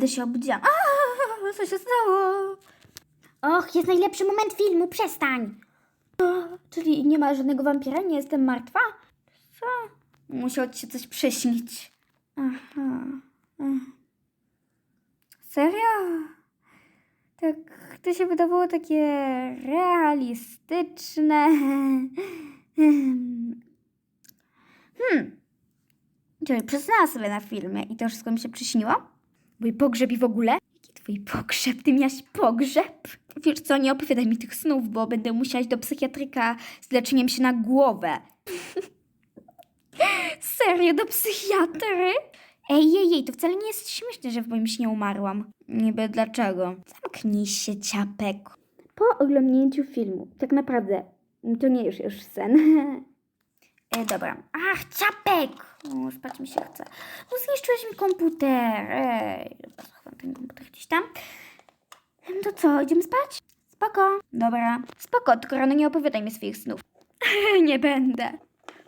Wtedy się obudziłam. A, co się stało? Och, jest najlepszy moment filmu, przestań. Czyli nie ma żadnego wampira? Nie jestem martwa? Co? Musiało ci się coś przyśnić. Aha. Serio? Tak, to się wydawało takie realistyczne. Hmm. Czyli przyznała sobie na filmie i to wszystko mi się przyśniło? Mój pogrzeb i w ogóle? Jaki twój pogrzeb? Ty miałaś pogrzeb? Wiesz co, nie opowiadaj mi tych snów, bo będę musiała iść do psychiatryka z leczeniem się na głowę. Serio, do psychiatry? Ej, jej, jej, to wcale nie jest śmieszne, że w moim śnie umarłam. Niby dlaczego? Zamknij się, ciapek. Po oglądnięciu filmu, tak naprawdę, to nie już już sen. E, dobra. Ach, ciapek! O, spać mi się chce. No zniszczyłeś mi komputer. Ej, dobra, schowam ten komputer gdzieś tam. To co, idziemy spać? Spoko. Dobra. Spoko, tylko rano nie opowiadaj mi swoich snów. nie będę.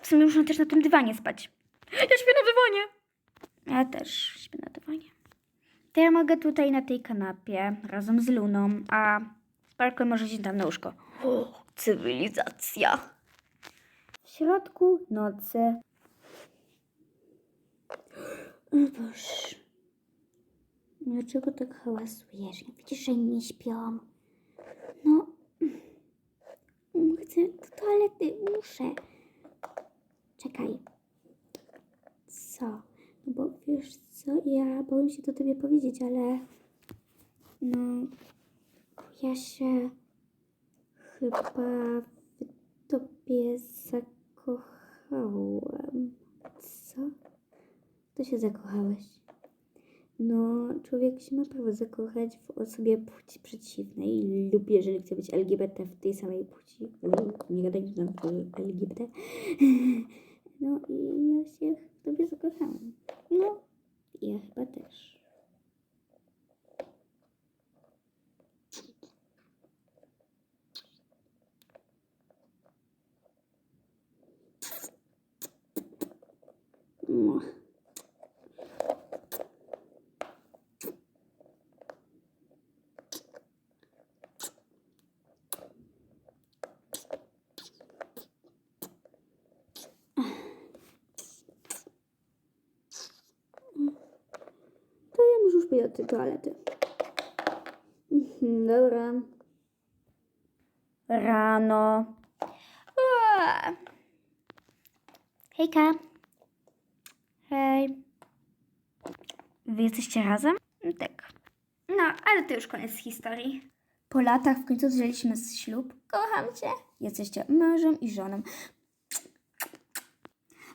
W sumie można też na tym dywanie spać. Ja śpię na dywanie. Ja też śpię na dywanie. To ja mogę tutaj na tej kanapie razem z Luną, a Sparkle może się tam na łóżko. O, cywilizacja. W środku nocy. O Boże. Dlaczego tak hałasujesz? Widzisz, że nie śpią. No. Chcę do toalety, muszę. Czekaj. Co? No bo wiesz co, ja boję się do tobie powiedzieć, ale no ja się chyba w tobie zakochałem. To się zakochałeś? No, człowiek się ma prawo zakochać w osobie płci przeciwnej lub jeżeli chce być LGBT w tej samej płci. Nie gadaj, że znam LGBT. No i ja się w tobie zakochałam. No, ja chyba też. No. Pójść do tej toalety. Mhm, Dobra. Rano. Hejka. Hej. Wy jesteście razem? Tak. No, ale to już koniec historii. Po latach w końcu zrzeliśmy z ślub. Kocham cię. Jesteście mężem i żoną.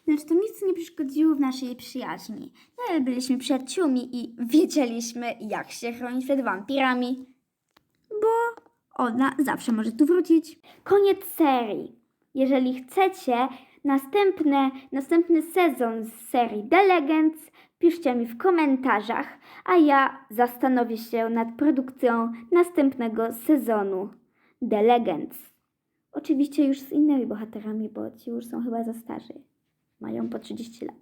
Lecz to nic nie przeszkodziło w naszej przyjaźni. Nadal byliśmy przyjaciółmi i wiedzieliśmy, jak się chronić przed wampirami. Bo ona zawsze może tu wrócić. Koniec serii. Jeżeli chcecie następne, następny sezon z serii The Legends, piszcie mi w komentarzach, a ja zastanowię się nad produkcją następnego sezonu The Legends. Oczywiście już z innymi bohaterami, bo ci już są chyba za starzy. Mają po 30 lat.